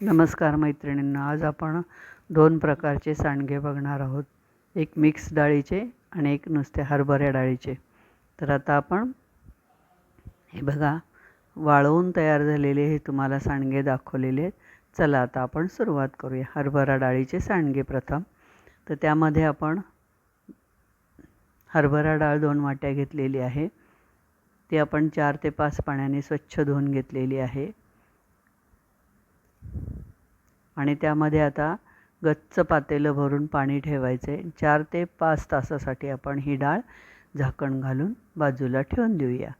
नमस्कार मैत्रिणींना आज आपण दोन प्रकारचे सांडगे बघणार आहोत. एक मिक्स डाळीचे आणि एक नुसते हरभऱ्या डाळीचे. तर आता आपण हे बघा वाळवून तयार झालेले हे तुम्हाला सांडगे दाखवलेले आहेत. चला आता आपण सुरुवात करूया हरभरा डाळीचे सांडगे प्रथम. तर त्यामध्ये आपण हरभरा डाळ दोन वाट्या घेतलेली आहे. ती आपण चार ते पाच पाण्याने स्वच्छ धुवून घेतलेली आहे. आणि त्यामध्ये आता गच्च पातेलं भरून पाणी ठेवायचं. आहे चार ते पाच तासासाठी आपण ही डाळ झाकण घालून बाजूला ठेवून देऊया.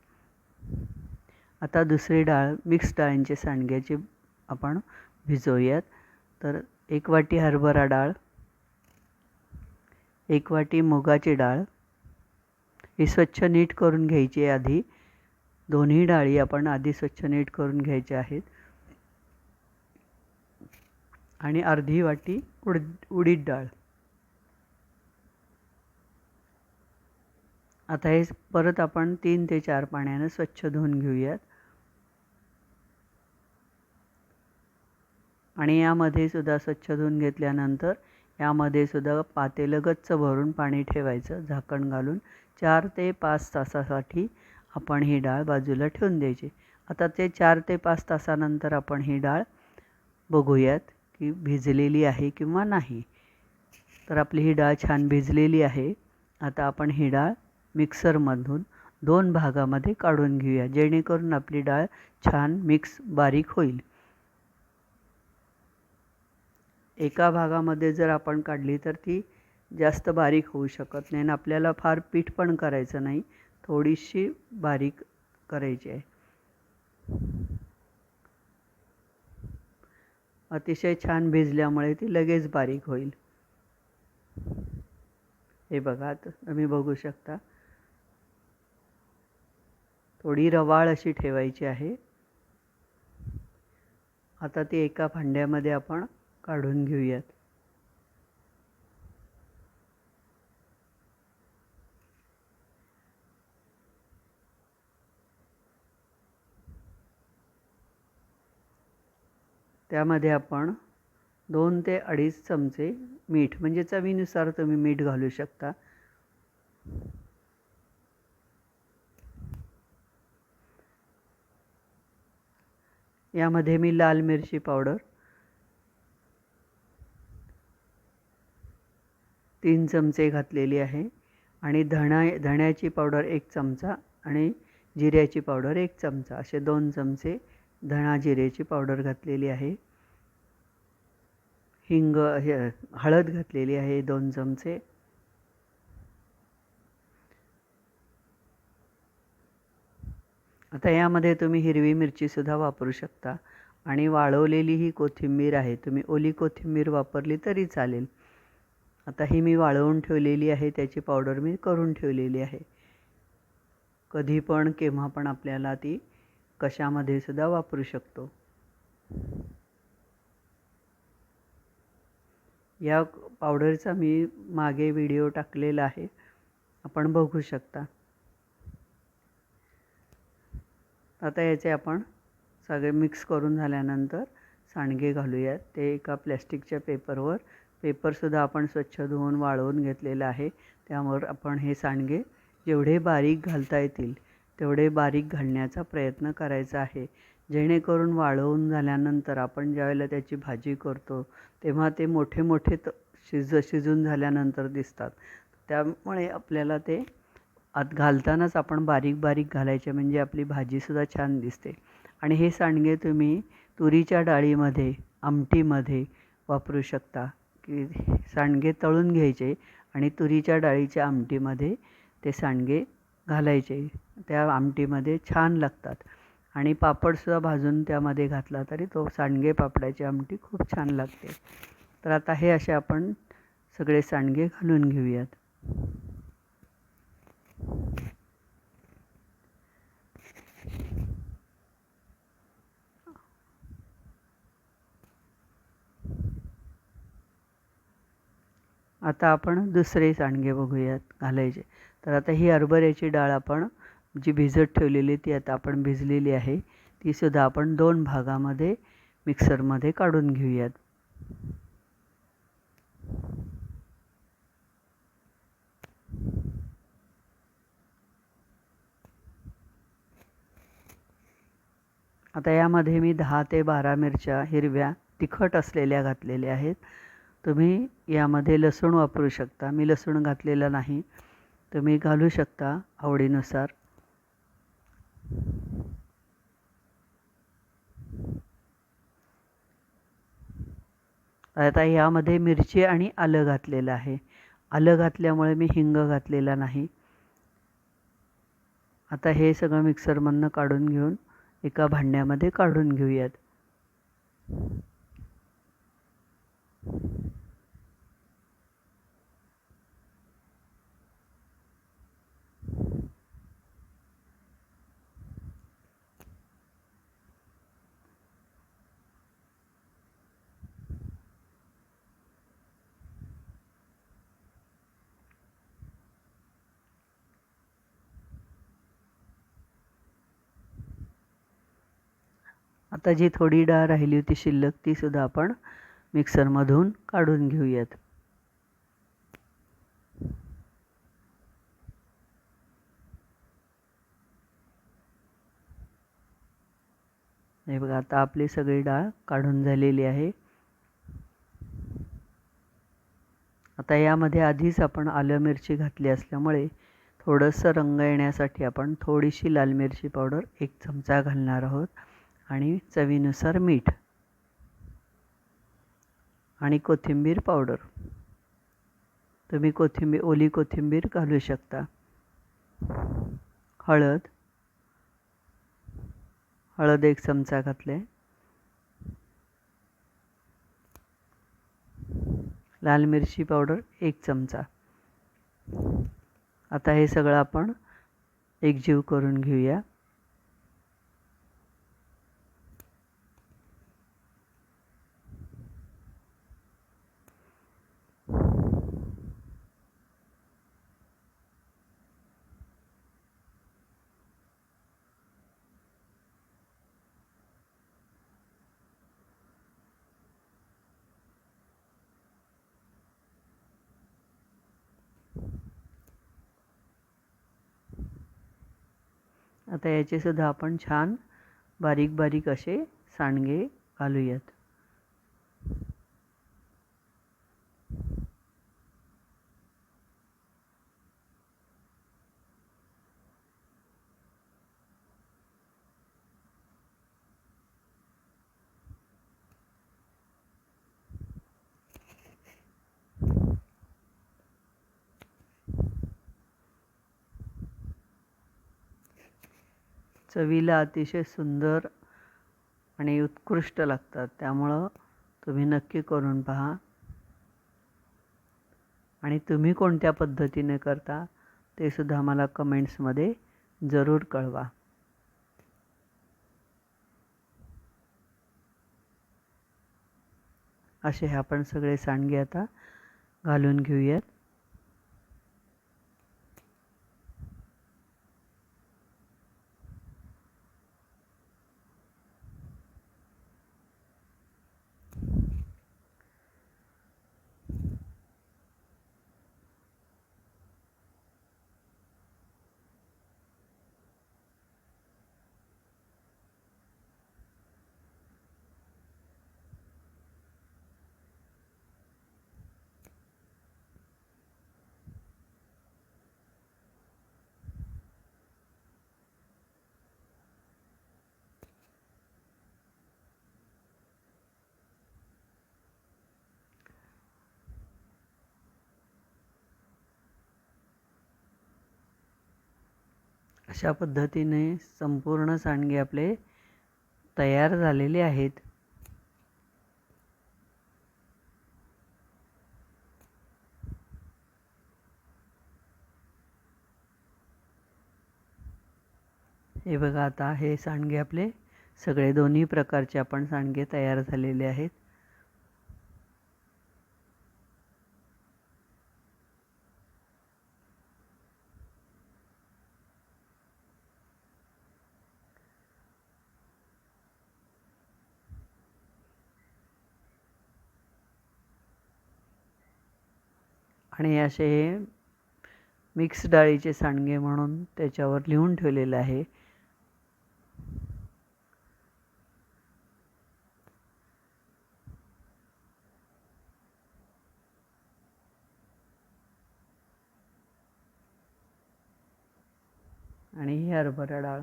आता दुसरी डाळ मिक्स डाळींची सांडग्याची आपण भिजवूयात. तर एक वाटी हरभरा डाळ एक वाटी मुगाची डाळ. ही स्वच्छ नीट करून घ्यायची आहे आधी. दोन्ही डाळी आपण आधी स्वच्छ नीट करून घ्यायच्या आहेत. आणि अर्धी वाटी उड उडीद डाळ. आता हे परत आपण तीन ते चार पाण्यानं स्वच्छ धुवून घेऊयात. आणि यामध्ये सुद्धा स्वच्छ धुवून घेतल्यानंतर यामध्ये सुद्धा पातेलं गच्च भरून पाणी ठेवायचं झाकण घालून चार ते पाच तासासाठी आपण ही डाळ बाजूला ठेवून द्यायची. आता ते चार ते पाच तासानंतर आपण ही डाळ बघूयात. की भिजलेली आहे किंवा नाही. तर आपली ही डाळ छान भिजलेली आहे. आता आपण ही डाळ मिक्सरमधून दोन भागामध्ये काढून घेऊया जेणेकरून आपली डाळ छान मिक्स बारीक होईल. एका भागामध्ये जर आपण काढली तर ती जास्त बारीक होऊ शकत नाही आणि आपल्याला फार पीठ पण करायचं नाही थोडीशी बारीक करायची आहे. अतिशय छान भिजल्यामुळे ती लगेच बारीक होईल. हे बघा तुम्ही बघू शकता. थोडी रवाळ अशी ठेवायची आहे. आता ती एका भांड्यामध्ये आपण काढून घेऊयात. त्यामध्ये आपण दोन ते अडीच चमचे मीठ म्हणजे चवीनुसार तुम्ही मीठ घालू शकता. यामध्ये मी लाल मिरची पावडर तीन चमचे घातलेली आहे आणि धणा धण्याची पावडर एक चमचा आणि जिऱ्याची पावडर एक चमचा असे दोन चमचे धणा जिरेची पावडर घातलेली आहे. हिंग हे हळद घातलेली आहे दोन चमचे. आता यामध्ये तुम्ही हिरवी मिरचीसुद्धा वापरू शकता. आणि वाळवलेली ही कोथिंबीर आहे. तुम्ही ओली कोथिंबीर वापरली तरी चालेल. आता ही मी वाळवून ठेवलेली आहे. त्याची पावडर मी करून ठेवलेली आहे. कधी पण केव्हा पण आपल्याला ती कशामध्ये सुद्धा वापरू शकतो. या पावडरचा मी मागे व्हिडिओ टाकलेला आहे. आपण बघू शकता. आता याचे आपण सगळे मिक्स करून झाल्यानंतर सांडगे घालूयात. ते एका प्लॅस्टिकच्या पेपरवर पेपरसुद्धा आपण स्वच्छ धुवून वाळवून घेतलेलं आहे. त्यावर आपण हे सांडगे जेवढे बारीक घालता येतील तेवढे बारीक घालण्याचा प्रयत्न करायचा आहे. जेणेकरून वाळवून झाल्यानंतर आपण ज्यावेळेला त्याची भाजी करतो तेव्हा ते मोठे मोठे त शिज शिजून झाल्यानंतर दिसतात. त्यामुळे आपल्याला ते आत घालतानाच आपण बारीक बारीक घालायचे म्हणजे आपली भाजीसुद्धा छान दिसते. आणि हे सांडगे तुम्ही तुरीच्या डाळीमध्ये आमटीमध्ये वापरू शकता. की सांडगे तळून घ्यायचे आणि तुरीच्या डाळीच्या आमटीमध्ये ते सांडगे घालायचे. त्या आमटीमध्ये छान लागतात. आणि पापडसुद्धा भाजून त्यामध्ये घातला तरी तो सांडगे पापडाची आमटी खूप छान लागते. तर आता हे असे आपण सगळे सांडगे घालून घेऊयात. आता आपण दुसरे सांडगे बघूयात घालायचे. तर आता ही हरभऱ्याची डाळ आपण जी भिजत ठेवलेली ती आता आपण भिजलेली आहे. तीसुद्धा आपण दोन भागामध्ये मिक्सरमध्ये काढून घेऊयात. आता यामध्ये मी दहा ते बारा मिरच्या हिरव्या तिखट असलेल्या घातलेल्या आहेत. तुम्ही यामध्ये लसूण वापरू शकता. मी लसूण घातलेला नाही. तुम्ही घालू शकता आवडीनुसार. आता यामध्ये मिरची आणि आलं घातलेलं आहे. आलं घातल्यामुळे मी हिंग घातलेला नाही. आता हे सगळं मिक्सरमधनं काढून घेऊन एका भांड्यामध्ये काढून घेऊयात. आता जी थोडी डाळ राहिली होती शिल्लक तीसुद्धा आपण मिक्सरमधून काढून घेऊयात. हे बघा आता आपली सगळी डाळ काढून झालेली आहे. आता यामध्ये आधीच आपण आलं मिरची घातली असल्यामुळे थोडंसं रंग येण्यासाठी आपण थोडीशी लाल मिरची पावडर एक चमचा घालणार आहोत. आणि चवीनुसार मीठ आणि कोथिंबीर पावडर. तुम्ही कोथिंबीर ओली कोथिंबीर घालू शकता. हळद हळद एक चमचा घातले. लाल मिरची पावडर एक चमचा. आता हे सगळं आपण एकजीव करून घेऊया. आता याचेसुद्धा आपण छान बारीक बारीक असे सांडगे घालूयात. चवीला अतिशय सुंदर आणि उत्कृष्ट लागतात. त्यामुळं तुम्ही नक्की करून पहा. आणि तुम्ही कोणत्या पद्धतीने करता ते सुद्धा मला कमेंट्समध्ये जरूर कळवा. असे आपण सगळे सांडगे आता घालून घेऊयात. अशा पद्धतीने संपूर्ण सांडगे आपले तयार झालेले आहेत. हे बघा आता हे सांडगे आपले सगळे दोन्ही प्रकारचे आपण सांडगे तयार झालेले आहेत. आणि असे हे मिक्स डाळीचे सांडगे म्हणून त्याच्यावर लिहून ठेवलेलं आहे. आणि ही हरभरा डाळ.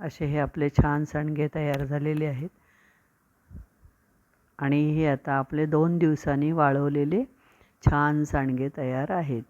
असे हे आपले छान सांडगे तयार झालेले आहेत. आणि हे आता आपले दोन दिवसांनी वाळवलेले छान सांडगे तयार आहेत.